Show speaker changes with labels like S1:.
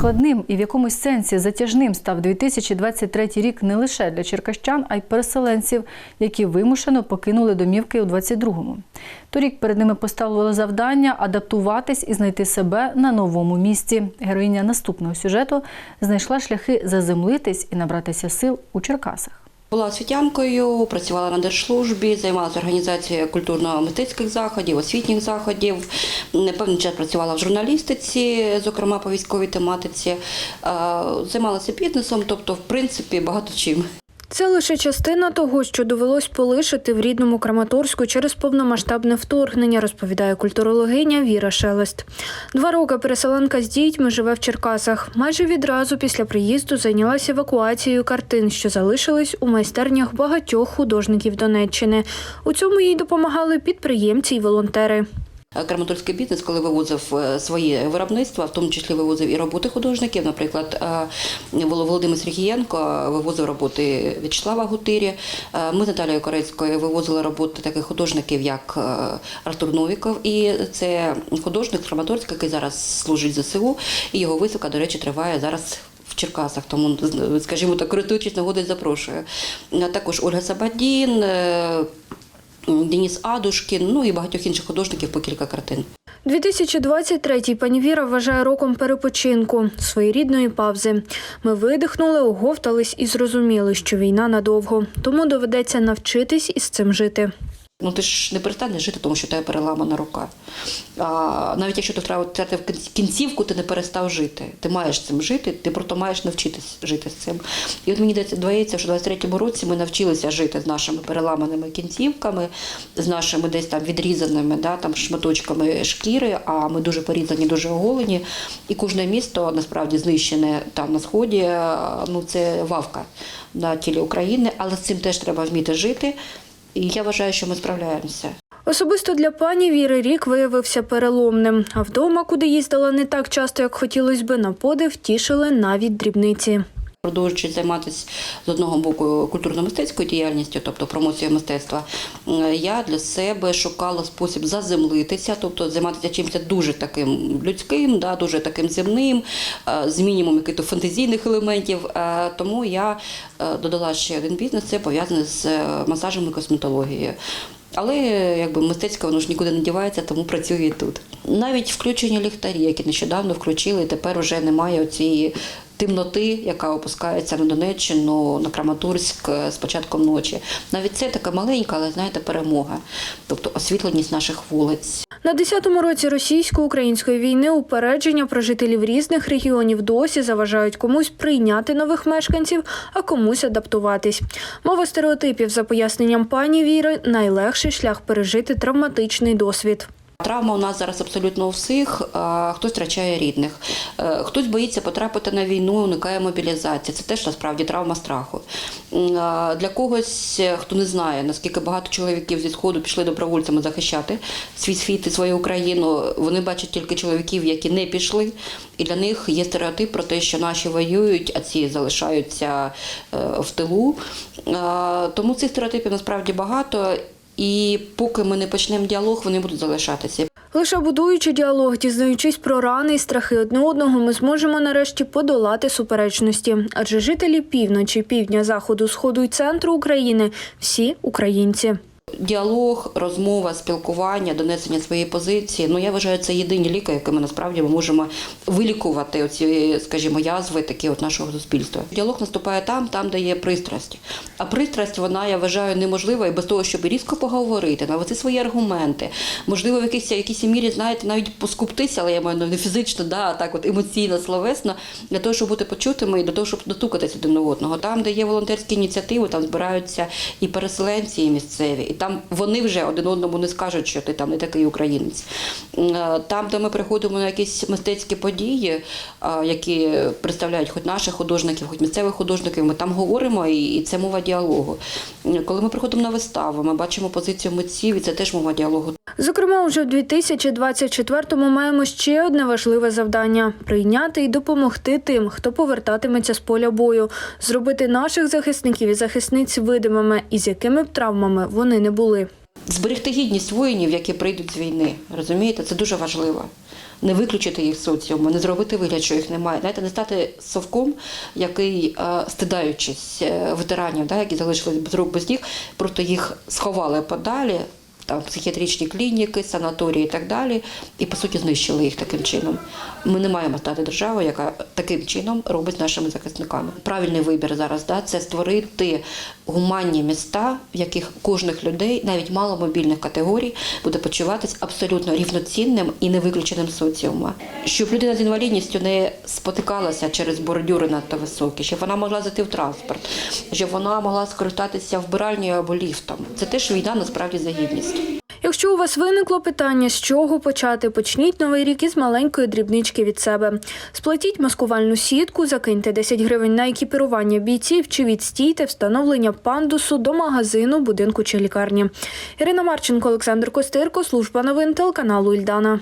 S1: Складним і в якомусь сенсі затяжним став 2023 рік не лише для черкащан, а й переселенців, які вимушено покинули домівки у 22-му. Торік перед ними поставило завдання адаптуватись і знайти себе на новому місці. Героїня наступного сюжету знайшла шляхи заземлитись і набратися сил у Черкасах.
S2: Була освітянкою, працювала на держслужбі, займалася організацією культурно-мистецьких заходів, освітніх заходів. Певний час працювала в журналістиці, зокрема по військовій тематиці. Е, Займалася бізнесом, тобто, в принципі, багато чим.
S3: Це лише частина того, що довелось полишити в рідному Краматорську через повномасштабне вторгнення, розповідає культурологиня Віра Шелест. Два роки переселенка з дітьми живе в Черкасах. Майже відразу після приїзду зайнялася евакуацією картин, що залишились у майстернях багатьох художників Донеччини. У цьому їй допомагали підприємці й волонтери.
S2: Краматорський бізнес, коли вивозив е, свої виробництва, в тому числі вивозив і роботи художників. Наприклад, е, Володимир Сергієнко вивозив роботи В'ячеслава Гутирі. Е, Ми з Наталією Корецькою вивозили роботи таких художників, як е, Артур Новіков. І це художник з який зараз служить ЗСУ. І його виставка, до речі, триває зараз. В Черкасах, тому, скажімо так, користуючись нагодою, запрошую. Е, Також Ольга Сабадін, е, Деніс Адушкін, ну і багатьох інших художників по кілька картин.
S3: 2023-й пані Віра вважає роком перепочинку, своєрідної павзи. Ми видихнули, оговтались і зрозуміли, що війна надовго, тому доведеться навчитись із цим жити.
S2: Ну ти ж не перестанеш жити, тому що тебе переламана рука. А, навіть якщо ти втратив кінцівку, ти не перестав жити. Ти маєш цим жити, ти просто маєш навчитись жити з цим. І от мені здається, що в 23-му році ми навчилися жити з нашими переламаними кінцівками, з нашими десь там відрізаними да, там, шматочками шкіри, а ми дуже порізані, дуже оголені. І кожне місто насправді знищене там на сході. Ну це вавка на тілі України, але з цим теж треба вміти жити. І я вважаю, що ми справляємося.
S3: Особисто для пані Віри рік виявився переломним. А вдома, куди їздила не так часто, як хотілося би, на подив тішили навіть дрібниці.
S2: Продовжуючи займатися з одного боку культурно-мистецькою діяльністю, тобто промоцією мистецтва, е, я для себе шукала спосіб заземлитися, тобто займатися чимось дуже таким людським, да, дуже таким земним, е, з мінімум якихось фантазійних елементів. Е, Тому я додала ще один бізнес, це пов'язаний з масажем і косметологією. Але якби мистецьке воно ж нікуди не дівається, тому працює тут. Навіть включені ліхтарі, які нещодавно включили, тепер уже немає цієї темноти, яка опускається на Донеччину, на Краматорськ е, з початком ночі. Навіть це така маленька, але знаєте, перемога, тобто освітленість наших вулиць.
S3: На 10-му році російсько-української війни упередження про жителів різних регіонів досі заважають комусь прийняти нових мешканців, а комусь адаптуватись. Мова стереотипів, за поясненням пані Віри, найлегший шлях пережити травматичний досвід.
S2: Травма у нас зараз абсолютно у всіх. Хтось втрачає рідних, е, хтось боїться потрапити на війну, уникає мобілізації. Це теж насправді травма страху. Для когось, е, хто не знає, наскільки багато чоловіків зі сходу пішли добровольцями захищати свій світ і свою Україну. Вони бачать тільки чоловіків, які не пішли, і для них є стереотип про те, що наші воюють, а ці залишаються е, в тилу. Тому цих стереотипів насправді багато. І поки ми не почнемо діалог, вони будуть залишатися.
S3: Лише будуючи діалог, дізнаючись про рани і страхи одне одного, ми зможемо нарешті подолати суперечності. Адже жителі півночі, півдня, заходу, сходу і центру України всі українці.
S2: Діалог, розмова, спілкування, донесення своєї позиції. Ну я вважаю, це єдині ліки, якими насправді ми можемо вилікувати оці, скажімо, язви такі от нашого суспільства. Діалог наступає там, там, де є пристрасть. А пристрасть, вона я вважаю неможлива і без того, щоб різко поговорити, навести свої аргументи. Можливо, в якійсь, якійсь мірі, знаєте, навіть поскуптися, але я маю не фізично, да, а так от емоційно, словесно, для того, щоб бути почутими і для того, щоб дотукатись один одного. Там, де є волонтерські ініціативи, там збираються і переселенці, і місцеві, там вони вже один одному не скажуть, що ти там не такий українець. Е, Там, де ми приходимо на якісь мистецькі події, е, які представляють хоч наших художників, хоч місцевих художників, ми там говоримо, і це мова діалогу. Коли ми приходимо на виставу, ми бачимо позицію митців, і це теж мова діалогу.
S3: Зокрема, уже в 2024-му маємо ще одне важливе завдання прийняти і допомогти тим, хто повертатиметься з поля бою, зробити наших захисників і захисниць видимими, і з якими б травмами вони не були.
S2: Зберегти гідність воїнів, які прийдуть з війни. Розумієте, це дуже важливо. не виключити їх з соціуму, не зробити вигляд, що їх немає. Знаєте, не стати совком, який, е, стидаючись е, ветеранів, да, які залишились без рук без ніг, просто їх сховали подалі. Там психіатричні клініки, санаторії і так далі, і по суті знищили їх таким чином. Ми не маємо стати державою, яка таким чином робить з нашими захисниками. Правильний вибір зараз да, це створити гуманні міста, в яких кожних людей, навіть маломобільних категорій, буде почуватись абсолютно рівноцінним і не виключеним з. Щоб людина з інвалідністю не спотикалася через бордюри надто високі, щоб вона могла зайти в транспорт, щоб вона могла скористатися вбиральнею або ліфтом. Це теж війна насправді за гідність.
S3: Якщо у вас виникло питання, з чого почати, почніть новий рік із маленької дрібнички від себе. Сплатіть маскувальну сітку, закиньте 10 гривень на екіпірування бійців чи відстійте встановлення пандусу до магазину, будинку чи лікарні. Ірина Марченко, Олександр Костирко, служба новин телеканалу Ільдана.